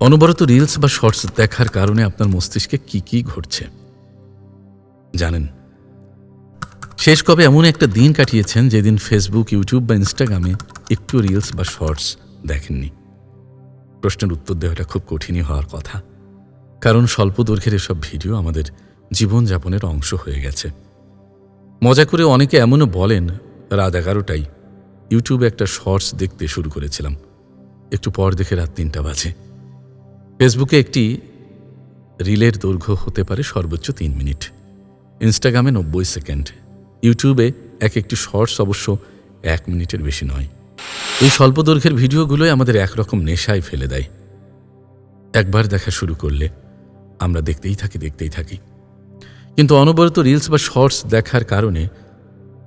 অনবরত রিলস বা শর্টস দেখার কারণে আপনার মস্তিষ্কে কি কি ঘটছে? জানেন। শেষ কবে এমন একটা দিন কাটিয়েছেন যেদিন ফেসবুক ইউটিউব বা ইনস্টাগ্রামে একটু রিলস বা শর্টস দেখেননি? প্রশ্নের উত্তর দেওয়াটা খুব কঠিনই হওয়ার কথা। কারণ স্বল্প দৈর্ঘ্যের এসব ভিডিও আমাদের জীবনযাপনের অংশ হয়ে গেছে। মজা করে অনেকে এমনও বলেন, রাত এগারোটায় ইউটিউবে একটা শর্টস দেখতে শুরু করেছিলাম। একটু পর দেখে রাত তিনটা বাজে। ফেসবুকে একটি রিলের দৈর্ঘ্য হতে পারে সর্বোচ্চ তিন মিনিট। ইনস্টাগ্রামে নব্বই সেকেন্ড। ইউটিউবে এক একটি শর্টস অবশ্য এক মিনিটের বেশি নয়। এই স্বল্প দৈর্ঘ্যের ভিডিওগুলোই আমাদের একরকম নেশায় ফেলে দেয়। একবার দেখা শুরু করলে আমরা দেখতেই থাকি দেখতেই থাকি। কিন্তু অনবরত রিলস বা শর্টস দেখার কারণে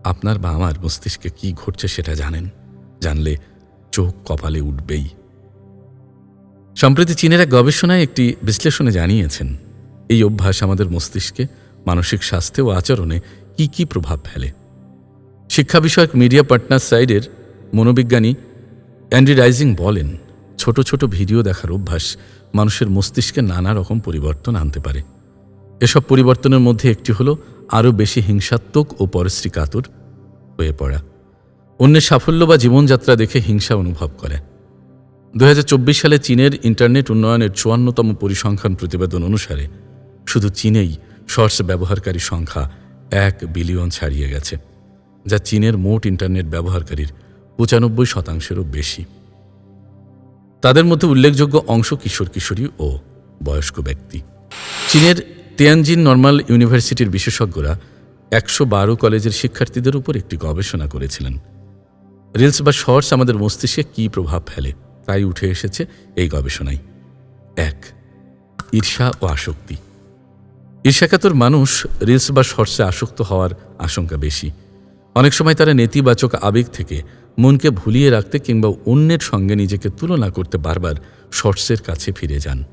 আপনার বা আমার মস্তিষ্কে কি ঘটছে সেটা জানেন? জানলে চোখ কপালে উঠবেই। সম্প্রতি চীনের এক গবেষণায় একটি বিশ্লেষণে জানিয়েছেন, এই অভ্যাস আমাদের মস্তিষ্কে মানসিক স্বাস্থ্য ও আচরণে কি কি প্রভাব ফেলে। শিক্ষা বিষয়ক মিডিয়া পার্টনার সাইডের মনোবিজ্ঞানী অ্যান্ড্রি রাইজিং বলেন, ছোট ছোট ভিডিও দেখার অভ্যাস মানুষের মস্তিষ্কে নানা রকম পরিবর্তন আনতে পারে। এসব পরিবর্তনের মধ্যে একটি হলো আরও বেশি হিংসাত্মক ও পরশ্রী কাতর হয়ে পড়া। অন্যের সাফল্য বা জীবনযাত্রা দেখে হিংসা অনুভব করে। দু হাজার চব্বিশ সালে চীনের ইন্টারনেট উন্নয়নের চুয়ান্নতম পরিসংখ্যান প্রতিবেদন অনুসারে, শুধু চীনেই শর্টস ব্যবহারকারী সংখ্যা এক বিলিয়ন ছাড়িয়ে গেছে, যা চীনের মোট ইন্টারনেট ব্যবহারকারীর পঁচানব্বই শতাংশেরও বেশি। তাদের মধ্যে উল্লেখযোগ্য অংশ কিশোর কিশোরী ও বয়স্ক ব্যক্তি। চীনের তিয়ানজিন নর্মাল ইউনিভার্সিটির বিশেষজ্ঞরা একশো বারো কলেজের শিক্ষার্থীদের উপর একটি গবেষণা করেছিলেন। রিলস বা শর্টস আমাদের মস্তিষ্কে কী প্রভাব ফেলে? তাই উঠে এসেছে এই গবেষণায়। এক, ঈর্ষা ও আসক্তি। ঈর্ষাকাতর মানুষ রিলস বা শর্টসে আসক্ত হওয়ার আশঙ্কা বেশি। অনেক সময় তারা নেতিবাচক আবেগ থেকে মনকে ভুলিয়ে রাখতে কিংবা অন্যের সঙ্গে নিজেকে তুলনা করতে বারবার শর্টসের কাছে ফিরে যান।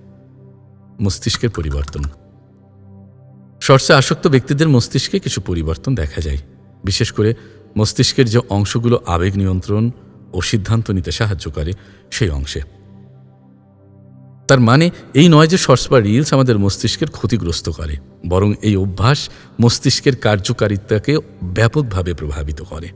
মস্তিষ্কের পরিবর্তন। শর্টসে আসক্ত ব্যক্তিদের মস্তিষ্কে কিছু পরিবর্তন দেখা যায়। বিশেষ করে মস্তিষ্কের যে অংশগুলো আবেগ নিয়ন্ত্রণ ও সিদ্ধান্ত নিতে সাহায্য করে সেই অংশে। তার মানে এই নয় যে শর্টস বা রিলস আমাদের মস্তিষ্কের ক্ষতিগ্রস্ত করে, বরং এই অভ্যাস মস্তিষ্কের কার্যকারিতাকে ব্যাপকভাবে প্রভাবিত করে।